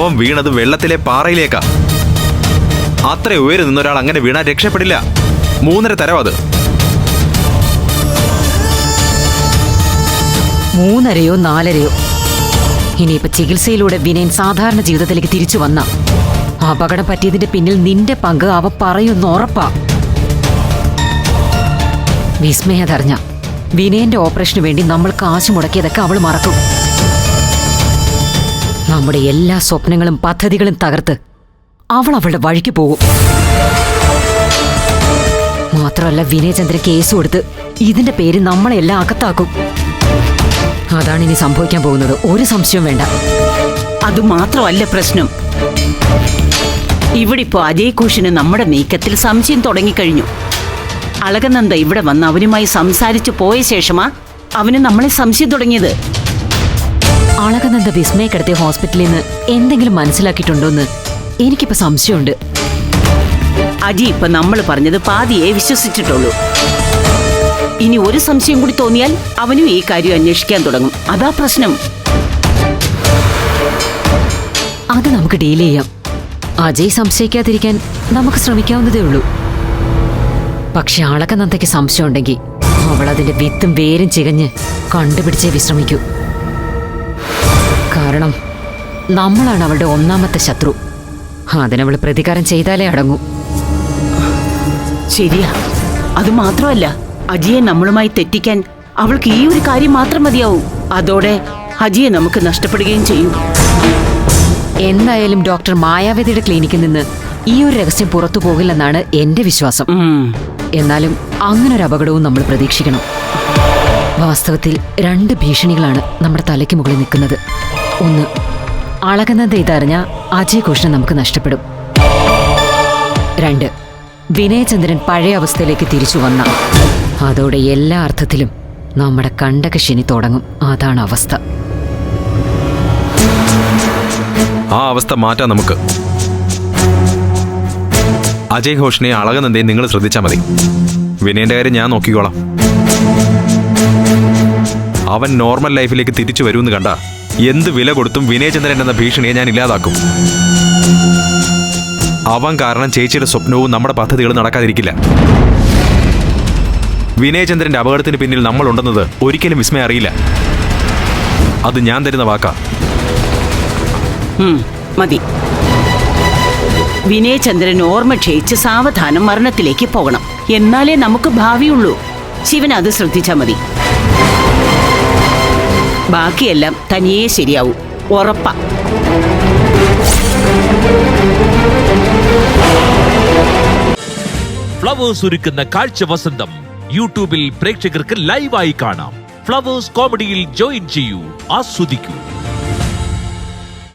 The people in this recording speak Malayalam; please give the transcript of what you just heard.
അവൻ വീണത് വെള്ളത്തിലെ പാറയിലേക്കാ. അത്ര ഉയരം നിന്നൊരാൾ അങ്ങനെ വീണാൽ രക്ഷപ്പെടില്ല. മൂന്നര തരം അത്. മൂന്നരയോ നാലരയോ. ഇനിയിപ്പോ ചികിത്സയിലൂടെ വിനയൻ സാധാരണ ജീവിതത്തിലേക്ക് തിരിച്ചു വന്ന. അപകടം പറ്റിയതിന്റെ പിന്നിൽ നിന്റെ പങ്ക് അവ പറയുന്ന ഉറപ്പാ. വിസ്മയതറിഞ്ഞ വിനയന്റെ ഓപ്പറേഷന് വേണ്ടി നമ്മൾ കാശ് മുടക്കിയതൊക്കെ അവൾ മറക്കും. നമ്മുടെ എല്ലാ സ്വപ്നങ്ങളും പദ്ധതികളും തകർത്ത് അവൾ അവളുടെ വഴിക്ക് പോകും. മാത്രമല്ല വിനയചന്ദ്രൻ കേസ് കൊടുത്ത് ഇതിന്റെ പേര് നമ്മളെല്ലാം അകത്താക്കും. അതാണ് ഇനി സംഭവിക്കാൻ പോകുന്നത്. ഒരു സംശയവും വേണ്ട. അത് മാത്രമല്ല പ്രശ്നം. ഇവിടെ ഇപ്പോ അജയ് നമ്മുടെ നീക്കത്തിൽ സംശയം തുടങ്ങിക്കഴിഞ്ഞു. അളകനന്ദ ഇവിടെ വന്ന് അവനുമായി സംസാരിച്ചു പോയ ശേഷമാ അവന് നമ്മളെ സംശയം തുടങ്ങിയത്. അളകനന്ദ വിസ്മയ കിടത്തിയ ഹോസ്പിറ്റലിൽ നിന്ന് എന്തെങ്കിലും മനസ്സിലാക്കിയിട്ടുണ്ടോന്ന് എനിക്കിപ്പോ സംശയമുണ്ട്. അജി ഇപ്പൊ നമ്മൾ പറഞ്ഞത് പാതിയെ വിശ്വസിച്ചിട്ടുള്ളൂ. ഇനി ഒരു സംശയം കൂടി തോന്നിയാൽ അവനും ഈ കാര്യം അന്വേഷിക്കാൻ തുടങ്ങും. അതാ പ്രശ്നം. അത് നമുക്ക് ഡീൽ ചെയ്യാം. അജയ് സംശയിക്കാതിരിക്കാൻ നമുക്ക് ശ്രമിക്കാവുന്നതേ ഉള്ളൂ. പക്ഷെ അളകനന്ദയ്ക്ക് സംശയം ഉണ്ടെങ്കിൽ അവൾ അതിന്റെ വിത്തും വേരും ചികഞ്ഞ് കണ്ടുപിടിച്ചേ വിശ്രമിക്കൂ. കാരണം നമ്മളാണ് അവളുടെ ഒന്നാമത്തെ ശത്രു. അതിനവൾ പ്രതികാരം ചെയ്താലേ അടങ്ങൂ. ശരിയാ. അത് മാത്രമല്ല അജിയെ നമ്മളുമായി തെറ്റിക്കാൻ അവൾക്ക് ഈ ഒരു കാര്യം മാത്രം മതിയാവും. അതോടെ അജിയെ നമുക്ക് നഷ്ടപ്പെടുകയും ചെയ്യും. എന്തായാലും ഡോക്ടർ മായാവതിയുടെ ക്ലിനിക്കിൽ നിന്ന് ഈ ഒരു രഹസ്യം പുറത്തു പോകില്ലെന്നാണ് എന്റെ വിശ്വാസം. എന്നാലും അങ്ങനൊരു അപകടവും നമ്മൾ പ്രതീക്ഷിക്കണം. വാസ്തവത്തിൽ രണ്ട് ഭീഷണികളാണ് നമ്മുടെ തലയ്ക്ക് മുകളിൽ നിൽക്കുന്നത്. ഒന്ന്. അളകനന്ദ ഇതറിഞ്ഞ അജയ് ഘോഷിനെ നമുക്ക് നഷ്ടപ്പെടും. രണ്ട്. വിനയചന്ദ്രൻ പഴയ അവസ്ഥയിലേക്ക് തിരിച്ചു വന്ന. അതോടെ എല്ലാ അർത്ഥത്തിലും നമ്മുടെ കണ്ടകശനി തുടങ്ങും. അതാണ് അവസ്ഥ. ആ അവസ്ഥ മാറ്റാം നമുക്ക്. അജയ് ഘോഷിനെ അളകുന്നതേ നിങ്ങൾ ശ്രദ്ധിച്ചാൽ മതി. വിനയന്റെ കാര്യം ഞാൻ നോക്കിക്കോളാം. അവൻ നോർമൽ ലൈഫിലേക്ക് തിരിച്ചു വരുമെന്ന് കണ്ട എന്ത് വില കൊടുത്തും വിനയചന്ദ്രൻ എന്ന ഭീഷണിയെ ഞാൻ ഇല്ലാതാക്കും. അവൻ കാരണം ചേച്ചിയുടെ സ്വപ്നവും നമ്മുടെ പദ്ധതികളും നടക്കാതിരിക്കില്ല. വിനയചന്ദ്രന്റെ അപകടത്തിന് പിന്നിൽ നമ്മൾ ഉണ്ടെന്നത് ഒരിക്കലും വിസ്മയം അറിയില്ല. അത് ഞാൻ തരുന്ന വാക്കാ. മതി. വിനയചന്ദ്രൻ ഓർമ്മ ക്ഷയിച്ച് സാവധാനം മരണത്തിലേക്ക് പോകണം. എന്നാലേ നമുക്ക് ഭാവിയുള്ളൂ. ശിവൻ അത് ശ്രദ്ധിച്ചാൽ മതി. ബാക്കിയെല്ലാം തനിയേ ശരിയാവും. ഉറപ്പാ. ഫ്ലവേഴ്സ് ഒരുക്കുന്ന കാഴ്ച വസന്തം യൂട്യൂബിൽ പ്രേക്ഷകർക്ക് ലൈവായി കാണാം. ഫ്ലവേഴ്സ് കോമഡിയിൽ ജോയിൻ ചെയ്യൂ. ആസ്വദിക്കൂ.